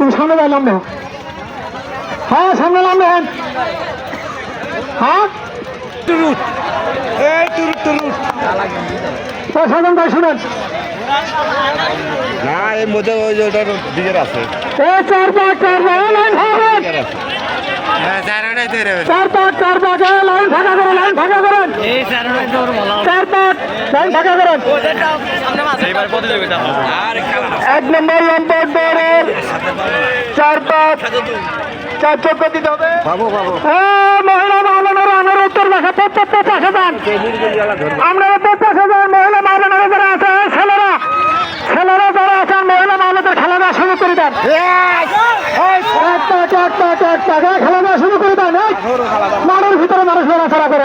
তুমি সামনে যাই নামবে হ্যাঁ সামনে নামবে হ্যাঁ তুরুট এই তুরুট তুরুট। তো সাধন ভাই শুনেন না এর মধ্যে ওই যে ওটার দিকের আছে। এ চার পাঁচ চার পাঁচ লাইন ফাঁকা দিকের হ্যাঁ স্যার ওটাই চার পাঁচ চার পাঁচ লাইন ফাঁকা করেন লাইন ফাঁকা করেন চার পাঁচ লাইন ফাঁকা করেন এক নম্বর লম্বর দৌড়ের চার পাঁচ চার চক্র দিতে হবে হ্যাঁ মহিলা মালানোর আনার উত্তর পাশে প্রত্যেকটা পাশে যান আপনারা প্রত্যেকটা যান মহিলা মালানোর যারা আছে ছেলেরা ছেলেরা যারা আছেন মহিলা মালাদের খেলা দেওয়া শুরু করে দেন একটা একটা একটা একটা খেলা দেওয়া শুরু করে দেন এই, মাঠের ভিতরে মানুষ লড়াচড়া করে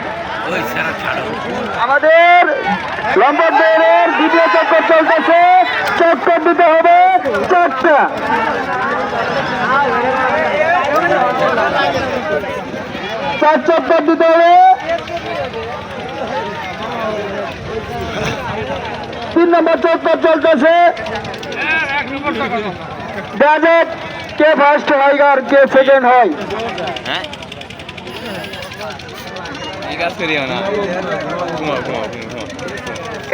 আমাদের লম্বর দৌড়ের দ্বিতীয় চক্কর চলতেছে। চক্কর দিতে হবে চারটা। চার চক্কর দিতে হবে। তিন নম্বর চক্কর চলতেছে। দেখা কে ফার্স্ট হয় আর কে সেকেন্ড হয়?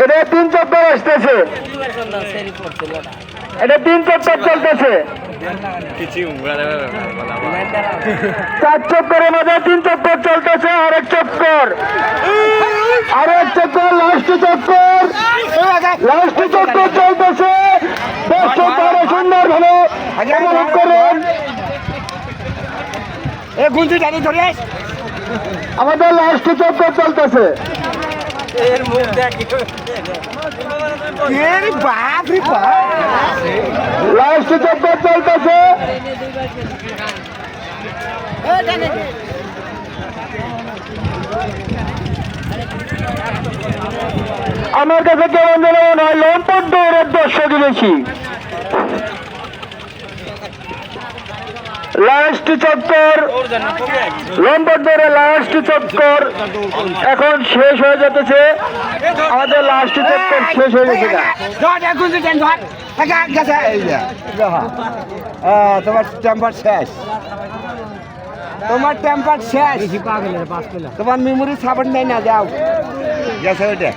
এটা তিন চক্কর আসতেছে। এটা তিন চক্কর চলতেছে। চার চক্করের মধ্যে তিন চক্কর চলতেছে আরেক চক্কর আরেক চক্কর লাস্ট চক্কর লাস্ট চক্কর চলতেছে। দর্শক আরও সুন্দর ভাবে উপভোগ করুন। এ গুঞ্জি জানি ধরে আমাদের লাস্ট চক্কর চলতেছে লাস্ট চক্কর চলতেছে আমার কাছে কেমন যেন লম্পট দৌড়ের দর্শকই বেশি লাস্ট চক্কর লম্পট ধরে লাস্ট চক্কর এখন শেষ হয়ে যেতেছে আমাদের লাস্ট চক্কর শেষ হয়ে গেছে তোমার টেম্পার শেষ। তোমার টেম্পার শেষ। তোমার মেমোরি সাবান নেই না যাও। গেছে ওইটা।